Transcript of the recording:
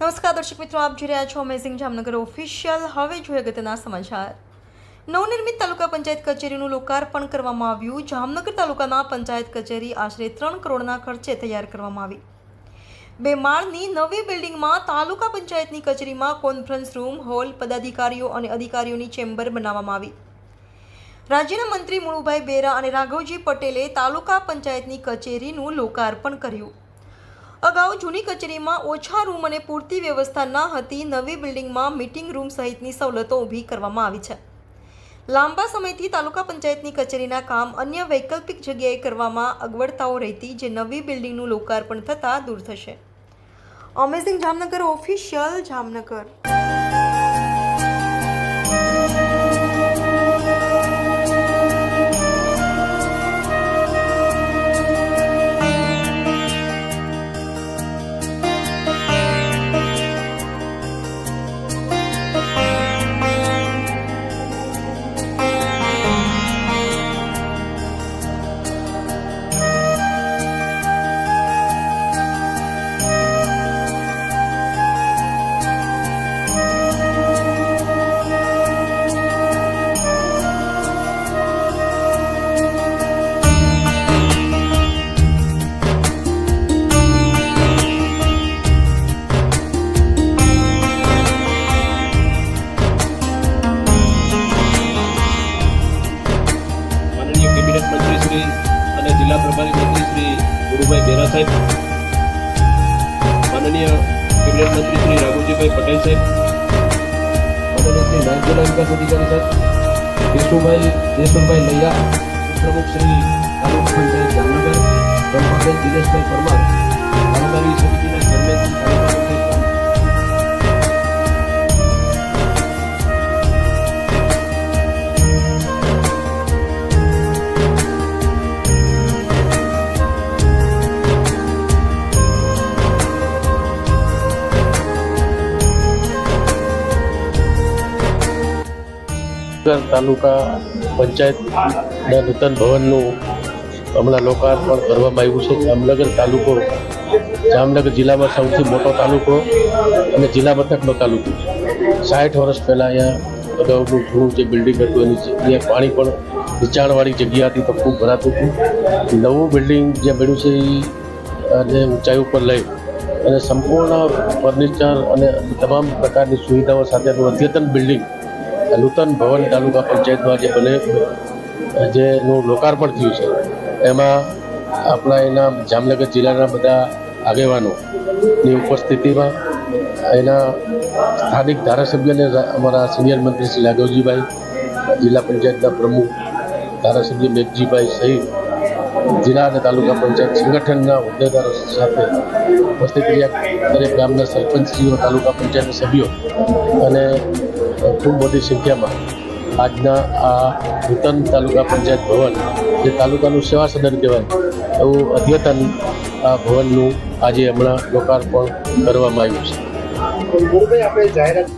નમસ્કાર, દર્શક મિત્રો, આપ જોઈ રહ્યા છો અમેઝિંગ જામનગર ઓફિશિયલ હવે જોઈએ અગત્યના સમાચાર. નવનિર્મિત તાલુકા પંચાયત કચેરીનું લોકાર્પણ કરવામાં આવ્યું. જામનગર તાલુકાના પંચાયત કચેરી આશરે ત્રણ કરોડના ખર્ચે તૈયાર કરવામાં આવી. બે માળની નવી બિલ્ડિંગમાં તાલુકા પંચાયતની કચેરીમાં કોન્ફરન્સ રૂમ, હોલ, પદાધિકારીઓ અને અધિકારીઓની ચેમ્બર બનાવવામાં આવી. રાજ્યના મંત્રી મુળુભાઈ બેરા અને રાઘવજી પટેલે તાલુકા પંચાયતની કચેરીનું લોકાર્પણ કર્યું. અગાઉ જૂની કચેરીમાં ઓછા રૂમ અને પૂરતી વ્યવસ્થા ન હતી, નવી બિલ્ડિંગમાં મીટિંગ રૂમ સહિતની સવલતો ઊભી કરવામાં આવી છે. લાંબા સમયથી તાલુકા પંચાયતની કચેરીના કામ અન્ય વૈકલ્પિક જગ્યાએ કરવામાં અગવડતાઓ રહેતી, જે નવી બિલ્ડિંગનું લોકાર્પણ થતાં દૂર થશે. અમેઝિંગ જામનગર ઓફિશિયલ જામનગર જિલ્લા પ્રભારી મંત્રી શ્રી ગુરુભાઈ બેરા સાહેબ, માનનીય કેબિનેટ મંત્રી શ્રી રાઘુજીભાઈ પટેલ સાહેબ, માનનીય શ્રી નાયક જિલ્લા વિકાસ અધિકારી સાહેબ, વિષ્ણુભાઈ દેશુભાઈ લૈયા પ્રમુખ શ્રી તાલુકા પંચાયત જામનગર ધર્મપંચાયત દિનેશભાઈ પરમાર કારોબારી જામનગર તાલુકા પંચાયતના નૂતન ભવનનું હમણાં લોકાર્પણ કરવામાં આવ્યું છે. જામનગર તાલુકો, જામનગર જિલ્લામાં સૌથી મોટો તાલુકો અને જિલ્લા મથકનો તાલુકો સાઠ વર્ષ પહેલાં અહીંયા અગાઉનું જૂનું જે બિલ્ડિંગ હતું એની અહીંયા પાણી પણ નીચાણવાળી જગ્યા હતી તો ખૂબ ભરાતું હતું. નવું બિલ્ડિંગ જે બન્યું છે એ ઊંચાઈ ઉપર લઈ અને સંપૂર્ણ ફર્નિચર અને તમામ પ્રકારની સુવિધાઓ સાથેનું અદ્યતન બિલ્ડિંગ નૂતન ભવન તાલુકા પંચાયતમાં જે બને જેનું લોકાર્પણ થયું છે, એમાં આપણા એના જામનગર જિલ્લાના બધા આગેવાનોની ઉપસ્થિતિમાં એના સ્થાનિક ધારાસભ્યને અમારા સિનિયર મંત્રી શ્રી રાઘવજીભાઈ, જિલ્લા પંચાયતના પ્રમુખ ધારાસભ્ય મેઘજીભાઈ સહિત જિલ્લા અને તાલુકા પંચાયત સંગઠનના હોદ્દેદારો સાથે ઉપસ્થિત રહ્યા. દરેક ગામના સરપંચશ્રીઓ, તાલુકા પંચાયતના સભ્યો અને ખૂબ મોટી સંખ્યામાં આજના આ નૂતન તાલુકા પંચાયત ભવન, જે તાલુકાનું સેવા સદન કહેવાય, એવું અદ્યતન આ ભવનનું આજે હમણાં લોકાર્પણ કરવામાં આવ્યું છે. આપણે જાહેરાત